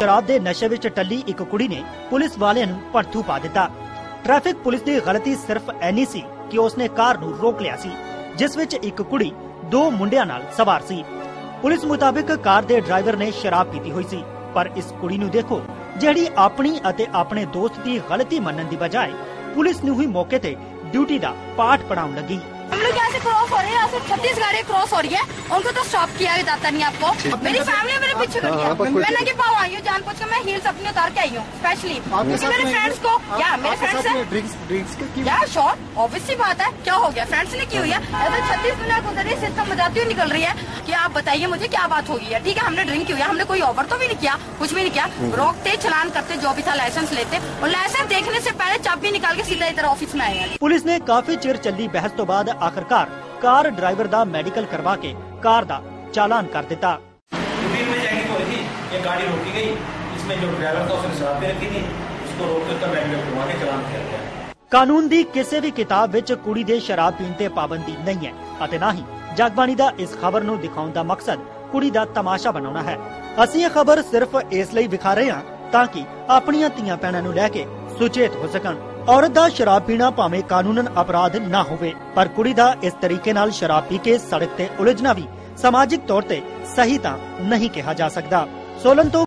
ਸ਼ਰਾਬ ਦੇ ਨਸ਼ੇ ਵਿੱਚ ਟੱਲੀ ਇੱਕ ਕੁੜੀ ਨੇ ਪੁਲਿਸ ਵਾਲਿਆਂ ਨੂੰ ਭੜਥੂ ਪਾ ਦਿੱਤਾ ਟ੍ਰੈਫਿਕ ਪੁਲਿਸ ਦੀ ਗਲਤੀ ਸਿਰਫ ਐਨੀ ਸੀ ਕਿ ਉਸਨੇ ਕਾਰ ਨੂੰ ਰੋਕ ਲਿਆ ਸੀ ਜਿਸ ਵਿੱਚ ਇੱਕ ਕੁੜੀ ਦੋ ਮੁੰਡਿਆਂ ਨਾਲ ਸਵਾਰ ਸੀ ਪੁਲਿਸ ਮੁਤਾਬਿਕ ਕਾਰ ਦੇ ਡਰਾਈਵਰ ਨੇ ਸ਼ਰਾਬ ਪੀਤੀ ਹੋਈ ਸੀ ਪਰ ਇਸ ਕੁੜੀ ਨੂੰ ਦੇਖੋ ਜਿਹੜੀ ਆਪਣੀ ਅਤੇ ਆਪਣੇ ਦੋਸਤ ਦੀ ਗਲਤੀ ਮੰਨਣ ਦੀ ਬਜਾਏ ਪੁਲਿਸ ਨੂੰ ਹੀ ਮੌਕੇ ਤੇ ਡਿਊਟੀ ਦਾ ਪਾਠ ਪੜਾਉਣ ਲੱਗੀ हम लोग यहाँ से क्रॉस हो रहे हैं यहाँ से छत्तीस गाड़ियाँ क्रॉस हो रही है उनको तो स्टॉप किया जाता नहीं आपको मेरी फैमिली मेरे पीछे लगी है मैं नंगे पाँव आई हूँ जान के मैं हील्स अपनी उतार के आई हूँ स्पेशली क्योंकि मेरे फ्रेंड्स को या मेरे फ्रेंड्स है ड्रिंक्स ड्रिंक्स की या श्योर ऑब्वियसली बात है क्या हो गया फ्रेंड्स ने की हुई है अगर छत्तीस मिनट गुजर रही सिस्टम बजाती हुई निकल रही है कि आप बताइए मुझे क्या बात हो गई है ठीक है हमने ड्रिंक की हुई है हमने कोई ओवर तो भी नहीं किया कुछ भी नहीं किया रोकते चलान करते जो भी था लाइसेंस लेते और लाइसेंस देखने से पहले चाबी निकाल के सीधा इधर ऑफिस में आए हैं ਪੁਲਿਸ ਨੇ ਕਾਫੀ ਚਿਰ ਚੱਲੀ ਬਹਿਸ ਤੋਂ ਬਾਅਦ ਆਖਰਕਾਰ ਕਾਰ ਡਰਾਈਵਰ ਦਾ ਮੈਡੀਕਲ ਕਰਵਾ ਕੇ ਕਾਰ ਦਾ ਚਾਲਾਨ ਕਰ ਦਿੱਤਾ दिन में चेकिंग हो रही थी ये गाड़ी रोकी गई इसमें जो ड्राइवर था उसने शराब भी रखी थी उसको रोक कर उसका बैग घुमा के चलान किया गया ਕਾਨੂੰਨ ਦੀ ਕਿਸੇ ਵੀ ਕਿਤਾਬ ਵਿੱਚ ਕੁੜੀ ਦੇ ਸ਼ਰਾਬ ਪੀਣ ਤੇ ਪਾਬੰਦੀ ਨਹੀਂ ਹੈ ਅਤੇ ਨਾ ਹੀ ਜਗਬਾਣੀ ਦਾ ਇਸ ਖਬਰ ਨੂੰ ਦਿਖਾਉਣ ਦਾ ਮਕਸਦ ਕੁੜੀ ਦਾ ਤਮਾਸ਼ਾ ਬਣਾਉਣਾ ਹੈ ਅਸੀਂ ਇਹ ਖਬਰ ਸਿਰਫ ਇਸ ਲਈ ਵਿਖਾ ਰਹੇ ਹਾਂ ਤਾਂ ਕਿ ਆਪਣੀਆਂ ਧੀਆਂ ਭੈਣਾਂ ਨੂੰ ਲੈ ਕੇ ਸੁਚੇਤ ਹੋ ਸਕਣ ਔਰਤ ਦਾ ਸ਼ਰਾਬ ਪੀਣਾ ਭਾਵੇਂ ਕਾਨੂੰਨਨ ਅਪਰਾਧ ਨਾ ਹੋਵੇ ਪਰ ਕੁੜੀ ਦਾ ਇਸ ਤਰੀਕੇ ਨਾਲ ਸ਼ਰਾਬ ਪੀ ਕੇ ਸੜਕ ਤੇ ਉਲਝਣਾ ਵੀ ਸਮਾਜਿਕ ਤੌਰ ਤੇ ਸਹੀ ਤਾਂ ਨਹੀਂ ਕਿਹਾ ਜਾ ਸਕਦਾ। ਸੋਲਨ ਤੋਂ